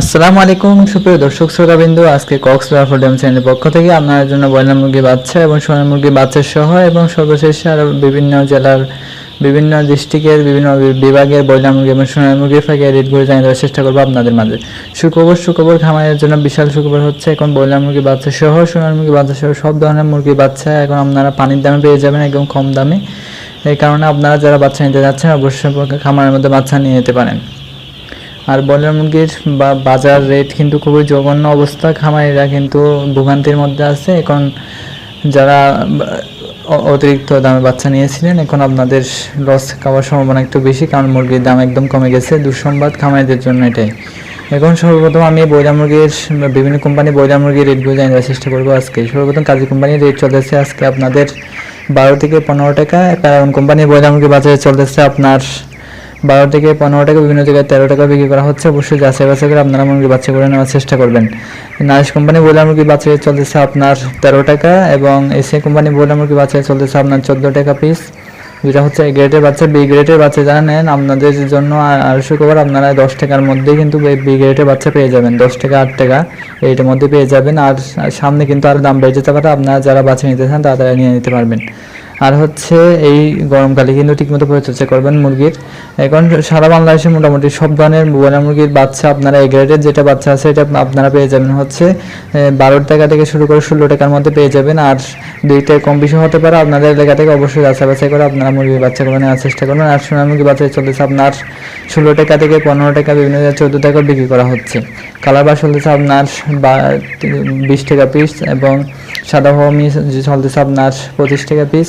আসসালামু আলাইকুম, সুপ্রিয় দর্শক শ্রোতাবিন্দু। আজকে কক্স রাফোডিয়াম চ্যানেলের পক্ষ থেকে আপনার জন্য ব্রয়লার মুরগি বাচ্চা এবং সোনার মুরগি বাচ্চা সহ এবং সর্বশেষ আরও বিভিন্ন জেলার বিভিন্ন ডিস্ট্রিক্টের বিভিন্ন বিভাগের ব্রয়লার মুরগি এবং সোনার মুরগির ফাঁকে রেটগুলো জানিয়ে দেওয়ার চেষ্টা করব আপনাদের মাঝে। সুখবর সুখবর, খামারের জন্য বিশাল সুখবর হচ্ছে, এখন ব্রয়লার মুরগি বাচ্চা সহ, সোনার মুরগি বাচ্চা সহ সব ধরনের মুরগি বাচ্চা এখন আপনারা পানির দামে পেয়ে যাবেন একদম কম দামে। এই কারণে আপনারা যারা বাচ্চা নিতে যাচ্ছেন, অবশ্যই খামারের মধ্যে বাচ্চা নিয়ে যেতে পারেন। আর ব্রয়লার মুরগির বা বাজার রেট কিন্তু খুবই জঘন্য অবস্থা খামারিরা কিন্তু ভোগান্তির মধ্যে আছে। এখন যারা অতিরিক্ত দামে বাচ্চা নিয়েছিলেন, এখন আপনাদের লস খাওয়ার সম্ভাবনা একটু বেশি, কারণ মুরগির দাম একদম কমে গেছে। দুঃসংবাদ খামারিদের জন্য এটাই। এখন সর্বপ্রথম আমি ব্রয়লার মুরগির, বিভিন্ন কোম্পানি ব্রয়লার মুরগির রেটগুলো দেওয়ার চেষ্টা করব আজকে। সর্বপ্রথম কাজী কোম্পানির রেট চলতেছে আজকে আপনাদের বারো থেকে পনেরো টাকা। প্যারাগন কোম্পানির ব্রয়লার মুরগি বাজারে চলতেছে আপনার বারো থেকে পনেরো টাকা, বিভিন্ন জায়গায় তেরো টাকা বিক্রি করা হচ্ছে। অবশ্যই যাচাই বাছাই করে আপনারা মুরগি বাচ্চা করে নেওয়ার চেষ্টা করবেন। নাইস কোম্পানি বইলার মুরগি বাচ্চা চলতেছে আপনার তেরো টাকা এবং এসিয়া কোম্পানি বইলার মুরগি বাচ্চা চলতেছে আপনার চোদ্দ টাকা পিস যেটা হচ্ছে এ গ্রেডের বাচ্চা বি গ্রেডের বাচ্চা যারা নেন, আপনাদের জন্য আড়াইশো কভার আপনারা দশ টাকার মধ্যেই কিন্তু বি গ্রেডের বাচ্চা পেয়ে যাবেন। দশ টাকা, আট টাকা এইটার মধ্যে পেয়ে যাবেন। আর সামনে কিন্তু আর দাম বেড়ে যেতে পারে। আপনারা যারা বাচ্চা নিতে চান তাড়াতাড়ি নিয়ে নিতে পারবেন। আর হচ্ছে এই গরমকালে কিন্তু ঠিকমতো পরিচর্যা করবেন মুরগির। এখন সারা বাংলাদেশে মোটামুটি সব ধরনের ব্রয়লার মুরগির বাচ্চা আপনারা এ গ্রেডের যেটা বাচ্চা আছে এটা আপনারা পেয়ে যাবেন হচ্ছে বারো টাকা থেকে শুরু করে ষোলো টাকার মধ্যে পেয়ে যাবেন। আর দুইটার কম বেশি হতে পারে আপনাদের এলাকা থেকে অবশ্যই যাচাই বাছাই করে আপনারা মুরগির বাচ্চাগুলো নেওয়ার চেষ্টা করবেন আর সোনার মুরগি বাচ্চা চলতেছে আপনার ষোলো টাকা থেকে পনেরো টাকা, বিভিন্ন চোদ্দ টাকা বিক্রি করা হচ্ছে। কালার বাস চলতেছে আপনার বিশ টাকা পিস এবং সাদা হমি চলতেছে আপনার পঁচিশ টাকা পিস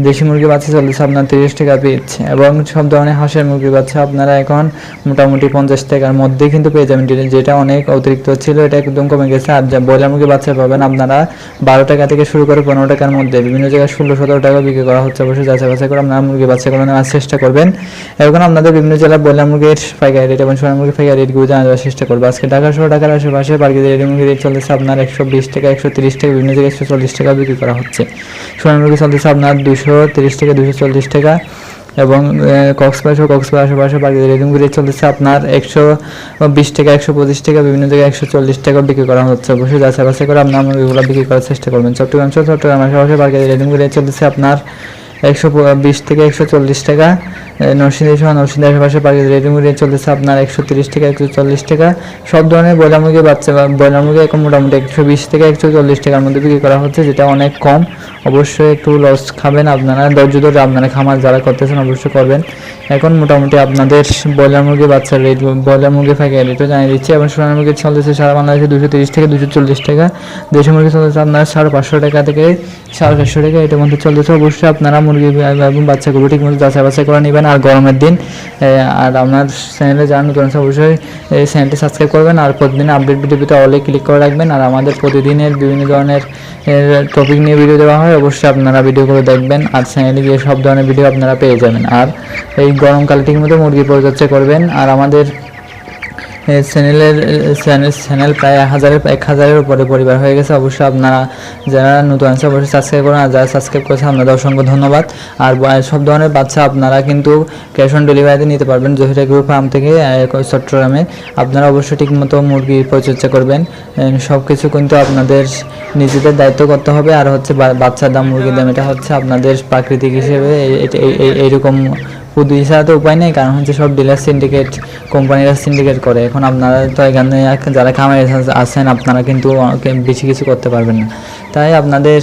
দেশি মুরগি বাচ্চা চলতেছে আপনার তিরিশ টাকা পিস এবং সব ধরনের হাঁসের মুরগি বাচ্চা আপনারা এখন মোটামুটি পঞ্চাশ টাকার মধ্যে কিন্তু পেয়ে যাবেন। যেটা- অনেক অতিরিক্ত ছিল, এটা একদম কমে গেছে। আর যা ব্রয়লার মুরগি বাচ্চা পাবেন আপনারা বারো টাকা থেকে শুরু করে পনেরো টাকার মধ্যে। বিভিন্ন জায়গায় ষোলো, সতেরো টাকা বিক্রি করা হচ্ছে। অবশ্যই যাচাই বাছাই করে আপনারা মুরগি বাচ্চাগুলো নেওয়ার চেষ্টা করবেন। এখন আপনাদের বিভিন্ন জেলার ব্রয়লার মুরগির পাইকারি রেট এবং সোনার মুরগির পাইকারি রেটগুলো জানা দেওয়ার চেষ্টা করব। আজকে ঢাকা শহর, ঢাকার আশেপাশে পার্কিদের রেডি মুরগি রেট চলতেছে, আপনার একশো বিশ টাকা, একশো তিরিশ টাকা, বিভিন্ন জায়গায় একশো চল্লিশ টাকা বিক্রি করা হচ্ছে। সোনার মুরগি চলতেছে আপনার দুশো তিরিশ থেকে দুশো চল্লিশ টাকা এবং কক্সবাজার কক্সবাজার আশেপাশে বাকিদের মুরগি রেট চলতেছে, আপনার একশো বিশ টাকা, একশো পঁচিশ টাকা, বিভিন্ন জায়গায় একশো চল্লিশ টাকা বিক্রি করা হচ্ছে। অবশ্যই যাচাই করে আপনার মুরগিগুলো বিক্রি করার চেষ্টা করবেন। চট্টগ্রাম সহ চট্টগ্রাম আশেপাশে বাকিদের মুরগি রেট চলতেছে, আপনার একশো বিশ থেকে একশো চল্লিশ টাকা নরসিংদী সহ নরসিংদী আশেপাশে পাখির রেডি মুরগি চলতেছে আপনার একশো তিরিশ টাকা, একশো চল্লিশ টাকা। সব ধরনের ব্রয়লার মুরগি বাচ্চা ব্রয়লার মুরগি এখন মোটামুটি একশো বিশ থেকে একশো চল্লিশ টাকার মধ্যে বিক্রি করা হচ্ছে, যেটা অনেক কম। অবশ্যই একটু লস খাবেন আপনারা, ধৈর্য ধরে আপনারা খামার যারা করতেছেন অবশ্যই করবেন। এখন মোটামুটি আপনাদের ব্রয়লার মুরগি বাচ্চার রেট ব্রয়লার মুরগি ফাঁকে রেটও জানিয়ে দিচ্ছি, এবং সোনার মুরগি চলতেছে সারা বাংলাদেশে দুশো তিরিশ থেকে দুশো চল্লিশ টাকা। দেশি মুরগি চলতেছে আপনার সাড়ে পাঁচশো টাকা থেকে সাড়ে চারশো টাকা, এটার মধ্যে চলতেছে। অবশ্যই আপনারা মুরগি এবং বাচ্চাগুলো ঠিক মতো যাচাই বাছাই করে নেবেন। আর গরমের দিন আর আপনার চ্যানেলে যারা নতুন আছে অবশ্যই এই চ্যানেলটি সাবস্ক্রাইব করবেন। আর প্রতিদিন আপডেট ভিডিও পেতে অলে ক্লিক করে রাখবেন। আর আমাদের প্রতিদিনের বিভিন্ন ধরনের টপিক নিয়ে ভিডিও দেওয়া হয়, অবশ্যই আপনারা ভিডিওগুলো দেখবেন। আর চ্যানেলে গিয়ে সব ধরনের ভিডিও আপনারা পেয়ে যাবেন। আর এই গরমকালে মধ্যে মতো মুরগি পরিচর্যা করবেন। আর আমাদের চ্যানেলের চ্যানেল চ্যানেল প্রায় হাজারের এক হাজারের উপরে পরিবার হয়ে গেছে। অবশ্যই আপনারা যারা নতুন আছে অবশ্যই সাবস্ক্রাইব করুন। আর যারা সাবস্ক্রাইব করেছে আপনাদের অসংখ্য ধন্যবাদ। আর সব ধরনের বাচ্চা আপনারা কিন্তু ক্যাশ অন ডেলিভারিতে নিতে পারবেন। জহিরা গ্রুপ ফার্ম থেকে চট্টগ্রামে। আপনারা অবশ্যই ঠিকমতো মুরগির পরিচর্যা করবেন। সব কিছু কিন্তু আপনাদের নিজেদের দায়িত্ব করতে হবে। আর হচ্ছে বাচ্চার দাম, মুরগির দাম, এটা হচ্ছে আপনাদের প্রাকৃতিক হিসেবে এই- এই- এই- এই- এইরকম পুঁজি ছাড়া তো উপায় নেই, কারণ হচ্ছে সব ডিলার সিন্ডিকেট কোম্পানিরা সিন্ডিকেট করে। এখন আপনারা তো এখানে যারা খামারে আছেন, আপনারা কিন্তু বেশি কিছু করতে পারবেন না। তাই আপনাদের